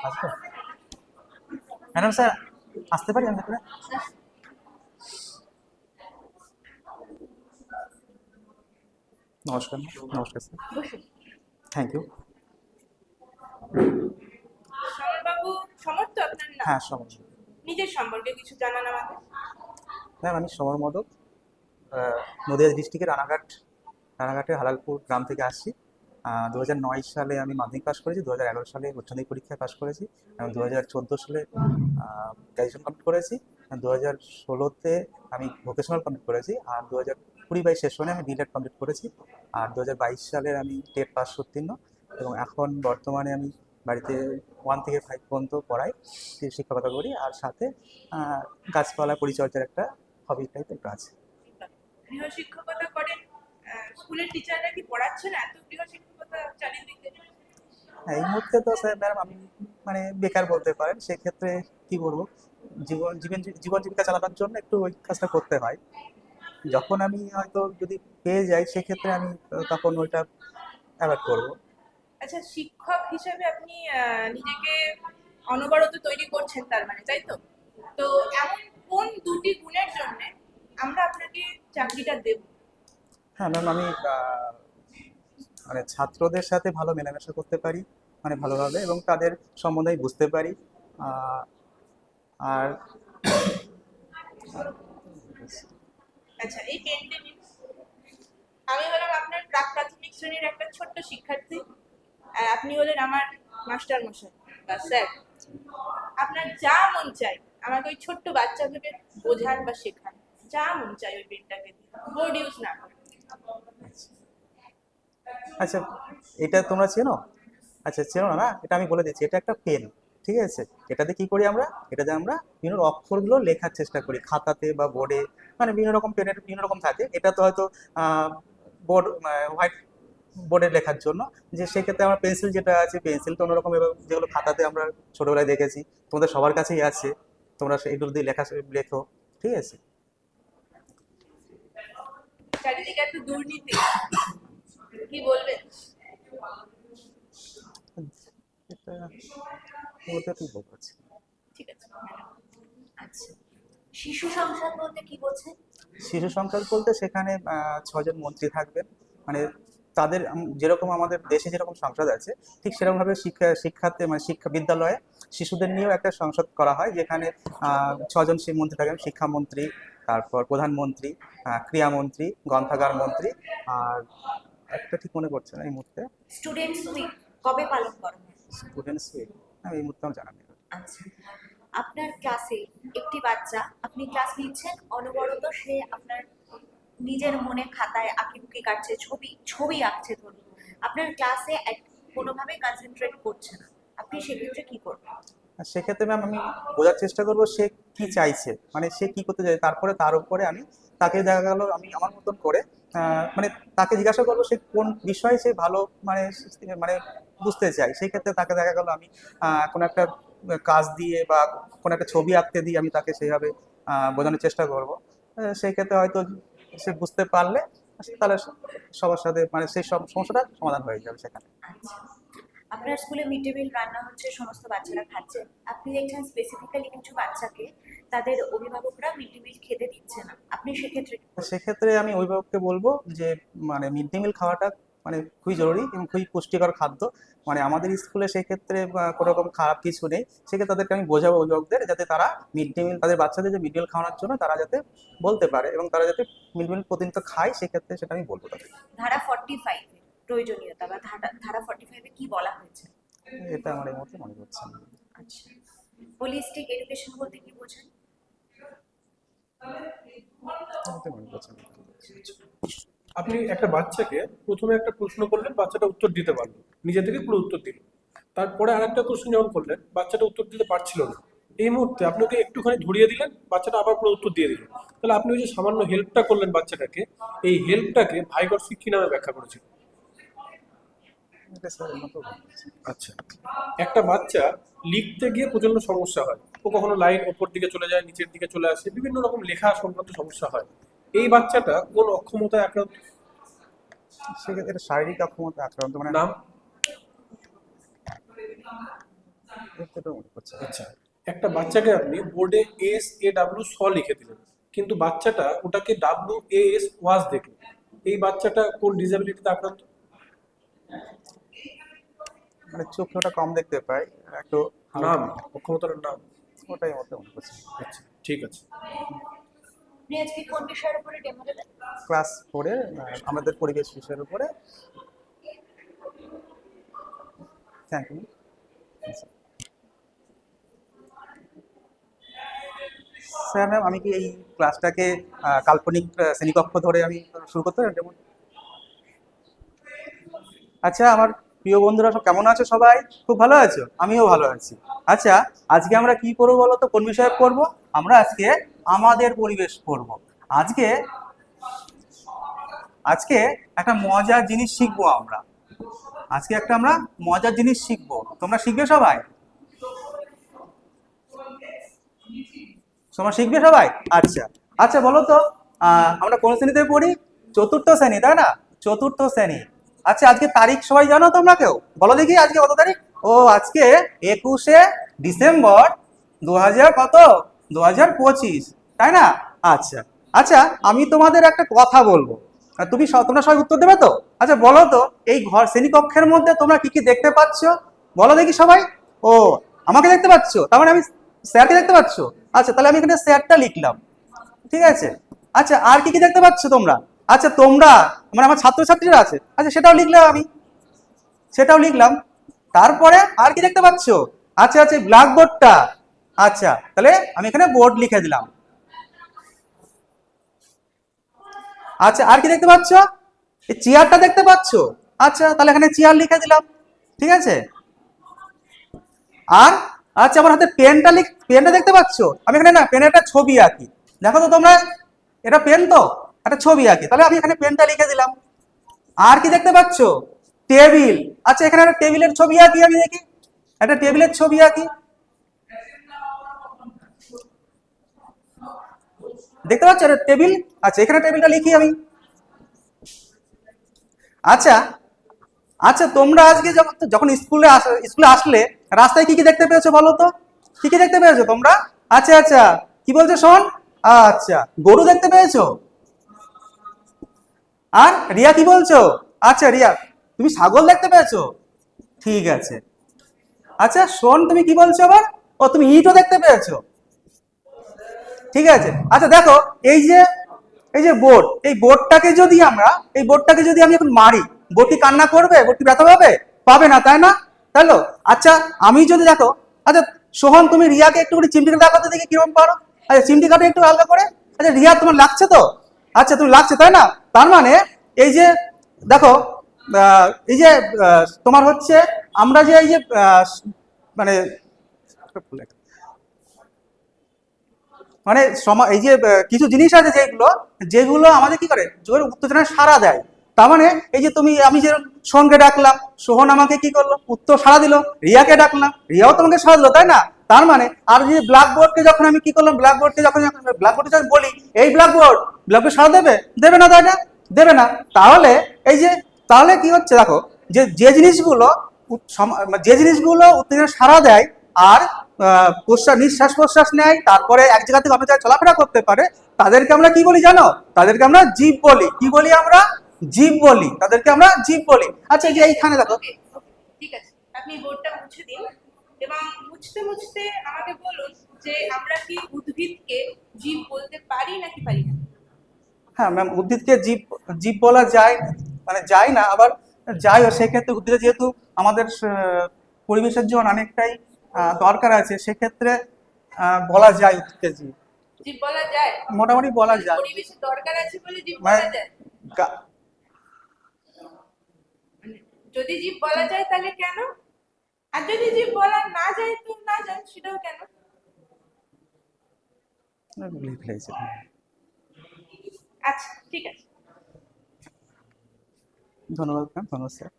আসব। Madam sir আসতে পারি আমি ভেতরে নমস্কার নমস্কার স্যার। থ্যাংক ইউ সমরবাবু সমর্থ আপনার নাম? হ্যাঁ নিজের সম্পর্কে কিছু জানান ম্যাম আমি সমর মদক আহ, নদিয়া ডিস্ট্রিক্টের রানাঘাট রানাঘাটের হালালপুর গ্রাম থেকে আসছি। দু হাজার নয় সালে আমি মাধ্যমিক পাশ করেছি দু হাজার এগারো সালে উচ্চমাধ্যমিক পরীক্ষায় পাশ করেছি, এবং দু হাজার চোদ্দ সালে গ্র্যাজুয়েশন কমপ্লিট করেছি দু হাজার ষোলোতে আমি ভোকেশনাল কমপ্লিট করেছি, আর দু হাজার কুড়ি বাইশ শেষ সেশনে আমি ডিলেট কমপ্লিট করেছি, আর দু হাজার বাইশ সালে আমি টেট পাস উত্তীর্ণ, এবং এখন বর্তমানে আমি বাড়িতে ওয়ান থেকে ফাইভ পর্যন্ত পড়াই শিক্ষকতা করি, আর সাথে গাছপালা পরিচর্যার একটা হবি টাইপ একটা আছে গৃহ শিক্ষকতা করেন স্কুলের টিচাররা কি পড়াচ্ছেন এত গৃহ হ্যাঁ, এই মুহূর্তে তো স্যার ম্যাডাম আমি মানে বেকার বলতে পারেন সেক্ষেত্রে কি বলব? জীবন জীবন জীবন জীবিকা চালানোর জন্য একটু ওই কাজটা করতে হয়। যখন আমি হয়তো যদি পেয়ে যাই সেক্ষেত্রে আমি তখন ওইটা অ্যাভয়েড করব। আচ্ছা শিক্ষক হিসেবে আপনি নিজেকে অনবরত তৈরি করছেন তার মানে তাই তো? তো এমন কোন দুটি গুণের জন্য আমরা আপনাকে চাকরিটা দেব? হ্যাঁ ম্যাম আমি মানে ছাত্রদের সাথে ভালো মেলামেশা করতে পারি মানে ভালোভাবে এবং তাদের সম্বন্ধে বুঝতে পারি। আর আচ্ছা এই আমি হলাম আপনার প্রাক প্রাথমিক শ্রেণির একটা ছোট্ট শিক্ষার্থী। আর আপনি হলেন আমার মাস্টার মশাই বা স্যার। আপনার যা মন চাই আমাকে ওই ছোট্ট বাচ্চা ভেবে বোঝান বা শেখান। যা মন চাই ওই পেনটাকে বোর্ড ইউজ না করে। আচ্ছা এটা তোমরা চেনো? আচ্ছা চেনো না না, এটা আমি বলে দিচ্ছি, এটা একটা পেন ঠিক আছে? এটাতে কি করি আমরা? এটাতে আমরা বিভিন্ন অক্ষরগুলো লেখার চেষ্টা করি, খাতাতে বা বোর্ডে মানে বিভিন্ন রকম পেনের বিভিন্ন রকম থাকে। এটা তো হয়তো বোর্ড হোয়াইট বোর্ডে লেখার জন্য। যে সেক্ষেত্রে আমার পেন্সিল যেটা আছে পেন্সিল তো অন্যরকম এবার যেগুলো খাতাতে আমরা ছোটোবেলায় দেখেছি, তোমাদের সবার কাছেই আছে। তোমরা এগুলো দিয়ে লেখা, লেখো, ঠিক আছে? চারিদিকে দুর্নীতি। কি বলবেন? এটা ঠিক আছে আচ্ছা শিশু সংসদ বলতে কি বোঝেন শিশু সংসদ বলতে সেখানে ছজন মন্ত্রী থাকবেন। মানে তাদের যেরকম আমাদের দেশে যেরকম সংসদ আছে ঠিক সেরকমভাবে শিক্ষা শিক্ষাতে মানে শিক্ষা বিদ্যালয়ে শিশুদের নিয়েও একটা সংসদ করা হয় যেখানে আহ, ছজন সেই মন্ত্রী থাকেন শিক্ষামন্ত্রী তারপর প্রধানমন্ত্রী ক্রীড়ামন্ত্রী গ্রন্থাগার মন্ত্রী আর একটা ঠিক মনে পড়ছে না এই মুহূর্তে। স্টুডেন্টস উইক কবে পালন করা? হয় স্টুডেন্টস উইক আমি এই মুহূর্তে আমার জানা নেই। আচ্ছা। আপনার ক্লাসে একটি বাচ্চা আপনি ক্লাস নিচ্ছেন অনবরত সে আপনার নিজের মনে খাতায় আঁকিবুকি কাটছে ছবি ছবি আঁকছে ধরুন। আপনার ক্লাসে কোনোভাবে কনসেন্ট্রেট করছে না। আপনি সেক্ষেত্রে কি করবেন? সেক্ষেত্রে ম্যাম আমি বোঝার চেষ্টা করব সে কি চাইছে? মানে সে কি করতে চাই তারপরে তার উপরে আমি তাকে দেখা গেল, আমি আমার মতন করে মানে তাকে জিজ্ঞাসা করব সে কোন বিষয়ে সে ভালো মানে মানে বুঝতে চাই সেই ক্ষেত্রে তাকে দেখা গেল আমি কোনো একটা কাজ দিয়ে বা কোনো একটা ছবি আঁকতে দিয়ে আমি তাকে সেইভাবে বোঝানোর চেষ্টা করব। সেই ক্ষেত্রে হয়তো সে বুঝতে পারলে তাহলে সবার সাথে মানে সেই সব সমস্যাটা সমাধান হয়ে যাবে সেখানে। আচ্ছা। আপনার স্কুলে মিড ডে মিল রান্না হচ্ছে, সমস্ত বাচ্চারা খাচ্ছে। আপনি দেখছেন স্পেসিফিক্যালি কিছু বাচ্চাকে তাদের অভিভাবকরা মিড ডে মিল খেতে দিচ্ছে না। আপনি সেক্ষেত্রে? সেক্ষেত্রে আমি অভিভাবককে বলব যে মানে মিড ডে মিল খাওয়াটা মানে খুবই জরুরি এবং খুবই পুষ্টিকর খাদ্য। মানে আমাদের স্কুলে সেক্ষেত্রে কোনো রকম খারাপ কিছু নেই। সেক্ষেত্রে তাদেরকে আমি বোঝাবো অভিভাবকদের যাতে তারা মিড ডে মিল তাদের বাচ্চাদের যে মিড ডে মিল খাওয়ানোর জন্য তারা যাতে বলতে পারে এবং তারা যাতে মিড ডে মিল প্রতিনিয়ত খায় সেক্ষেত্রে সেটা আমি বলব তাদের। ধারা ফর্টি ফাইভ প্রয়োজনীয়তা বা ধারা ফর্টি ফাইভে কি বলা হয়েছে? এটা আমার এই মুহূর্তে মনে হচ্ছে না। আচ্ছা। হোলিস্টিক এডুকেশন বলতে কি বোঝেন আপনি একটা বাচ্চাকে প্রথমে একটা প্রশ্ন করলেন, বাচ্চাটা উত্তর দিতে পারল। নিজে থেকে পুরো উত্তর দিল। তারপরে আরেকটা প্রশ্ন যখন করলেন, বাচ্চাটা উত্তর দিতে পারছিল না। এই মুহূর্তে আপনি ওকে একটুখানি ধরিয়ে দিলেন, বাচ্চাটা আবার পুরো উত্তর দিয়ে দিল। তাহলে আপনি ওই যে সামান্য হেল্পটা করলেন বাচ্চাটাকে, এই হেল্পটাকে ভাইগর কি নামে ব্যাখ্যা করেছিল এটা স্যার এর মতো মনে হচ্ছে। আচ্ছা। একটা বাচ্চা লিখতে গিয়ে প্রচণ্ড সমস্যা হয়। ও কখনো লাইন ওপর দিকে চলে যায় নিচের দিকে চলে আসে বিভিন্ন রকম লেখা সংক্রান্ত সমস্যা হয়। এই বাচ্চাটা কোন অক্ষমতায় আক্রান্ত? সেক্ষেত্রে শারীরিক অক্ষমতা আক্রান্ত মানে নাম। আচ্ছা। একটা বাচ্চাকে আপনি বোর্ডে এস এ ডাব্লিউ স লিখে দিলেন কিন্তু বাচ্চাটা ওটাকে ডাব্লিউ এ এস ওয়াজ দেখল। এই বাচ্চাটা কোন ডিসেবিলিটিতে আক্রান্ত? মানে চোখে ওটা কম দেখতে পাই একটু নাম? অক্ষমতার নাম? ওটাই মতো মনে করছে। আচ্ছা ঠিক আছে। আপনি আজকে কোন বিষয়ের উপরে ডেমো দেবেন? ক্লাস ফোরে আমাদের পরিবেশ বিষয়ের উপরে। থ্যাংক ইউ স্যার ম্যাম আমি কি এই ক্লাসটাকে কাল্পনিক শ্রেণীকক্ষ ধরে আমি শুরু করতে পারি? যেমন আচ্ছা আমার প্রিয় বন্ধুরা, সব কেমন আছো সবাই? খুব ভালো আছো? আমিও ভালো আছি। আচ্ছা আজকে আমরা কি করব বলো তো? কোন বিষয়ে পড়ব আমরা আজকে আমাদের পরিবেশ পড়ব আজকে আজকে একটা মজার জিনিস শিখব আমরা। আজকে একটা আমরা মজার জিনিস শিখব। তোমরা শিখবে সবাই? তোমরা শিখবে সবাই? আচ্ছা আচ্ছা বলো তো আমরা কোন শ্রেণীতে পড়ি? চতুর্থ শ্রেণি, তাই না? চতুর্থ শ্রেণি। আচ্ছা আজকে তারিখ সবাই জানো তোমরা কেউ? বলো দেখি আজকে কত তারিখ? ও, আজকে একুশে ডিসেম্বর দু হাজার কত? দু হাজার পঁচিশ, তাই না? আচ্ছা আচ্ছা আমি তোমাদের একটা কথা বলব। তুমি তোমরা সবাই উত্তর দেবে তো? আচ্ছা বলো তো, এই ঘর শ্রেণীকক্ষের মধ্যে তোমরা কি কি দেখতে পাচ্ছ? বলো দেখি সবাই। ও, আমাকে দেখতে পাচ্ছ? তার মানে আমি স্যারকে দেখতে পাচ্ছ? আচ্ছা তাহলে আমি এখানে স্যারটা লিখলাম। ঠিক আছে? আচ্ছা আর কি কি দেখতে পাচ্ছ তোমরা? আচ্ছা তোমরা মানে আমার ছাত্রছাত্রীরা আছে। আচ্ছা সেটাও লিখলাম আমি। সেটাও লিখলাম। তারপরে আর কি দেখতে পাচ্ছ? আচ্ছা আচ্ছা ব্ল্যাকবোর্ডটা আচ্ছা তাহলে আমি এখানে বোর্ড লিখে দিলাম। আচ্ছা আর কি দেখতে পাচ্ছ? এই চেয়ারটা দেখতে পাচ্ছ? আচ্ছা তাহলে এখানে চেয়ার লিখে দিলাম। ঠিক আছে? আর আচ্ছা আমার হাতে পেনটা লিখ, পেনটা দেখতে পাচ্ছ? আমি এখানে না, পেনের একটা ছবি আঁকি। দেখো তো তোমরা, এটা পেন তো? একটা ছবি আঁকি। তাহলে আমি এখানে পেনটা লিখে দিলাম। আর কি দেখতে পাচ্ছ? টেবিল। আচ্ছা এখানে একটা টেবিলের ছবি আঁকি আমি দেখি। একটা টেবিলের ছবি আঁকি। দেখতে পাচ্ছ একটা টেবিল? আচ্ছা এখানে টেবিলটা লিখি আমি। আচ্ছা আচ্ছা তোমরা আজকে যখন যখন স্কুলে স্কুলে আসলে রাস্তায় কি কি দেখতে পেয়েছ বলো তো? কি কি দেখতে পেয়েছ তোমরা? আচ্ছা আচ্ছা কি বলছো শোন? আচ্ছা গরু দেখতে পেয়েছ? আর রিয়া কি বলছো? আচ্ছা রিয়া, তুমি ছাগল দেখতে পেয়েছ? ঠিক আছে। আচ্ছা শোন, তুমি কি বলছো আবার? ও, তুমি ইটও দেখতে পেয়েছ। ঠিক আছে। আচ্ছা দেখো, এই যে এই যে বোর্ড এই বোর্ডটাকে যদি আমরা, এই বোর্ডটাকে যদি আমি এখন মারি কি কান্না করবে? কি ব্যথা পাবে? পাবে না, তাই না? তাই তো আচ্ছা আমি যদি, দেখো আচ্ছা সোহন, তুমি রিয়াকে একটু করে চিমটি কাটা দেখি কীরকম পারো? আচ্ছা চিমটি কাটা একটু আলাদা করে? আচ্ছা রিয়া, তোমার লাগছে তো? আচ্ছা তুমি লাগছে, তাই না? তার মানে এই যে, দেখো এই যে তোমার হচ্ছে, আমরা যে এই যে মানে মানে এই যে কিছু জিনিস আছে যেগুলো যেগুলো আমাদের কি করে জোর উত্তেজনায় সাড়া দেয়। তার মানে এই যে তুমি, আমি যে সঙ্গে ডাকলাম, সোহন আমাকে কি করল? উত্তর সাড়া দিল, রিয়াকে ডাকলাম, রিয়াও তোমাকে সাড়া দিল, তাই না? তার মানে আর যে ব্ল্যাকবোর্ডকে যখন আমি কি করলাম ব্ল্যাকবোর্ডকে যখন ব্ল্যাকবোর্ডে যখন বলি, এই ব্ল্যাকবোর্ড ব্ল্যাকবোর্ড সাড়া দেবে? দেবে না তাই না দেবে না। তাহলে এই যে, তাহলে কি হচ্ছে দেখো, যে যে জিনিসগুলো যে জিনিসগুলো উত্তেজনা সাড়া দেয় আর প্রশ্বাস, নিঃশ্বাস প্রশ্বাস নেয়, তারপরে এক জায়গা থেকে অন্য জায়গায় চলাফেরা করতে পারে, তাদেরকে আমরা কি বলি জানো? তাদেরকে আমরা জীব বলি। কি বলি আমরা? জীব বলি। তাদেরকে আমরা জীব বলি। আচ্ছা এই যে এইখানে দেখো। ঠিক আছে। আপনি বোর্ডটা মুছে দিন। এবং মুছতে মুছতে আমাকে বলুন যে আমরা কি উদ্ভিদকে জীব বলতে পারি নাকি পারি না? হ্যাঁ ম্যাম উদ্ভিদকে জীব জীব বলা যায় মানে যায় না আবার যাইও সেক্ষেত্রে উদ্ভিদে যেহেতু আমাদের পরিবেশের জন্য অনেকটাই দরকার আছে সেক্ষেত্রে বলা যায় উদ্ভিদকে জীব। জীব বলা যায়? মোটামুটি বলা যায়। পরিবেশের দরকার আছে বলে জীব মানে বলা যায়? মানে যদি জীব বলা যায় তাহলে কেন? আর যদি যে বলা না যায় তো না যায় সেটাও কেন। আচ্ছা ঠিক আছে। ধন্যবাদ ম্যাম ধন্যবাদ স্যার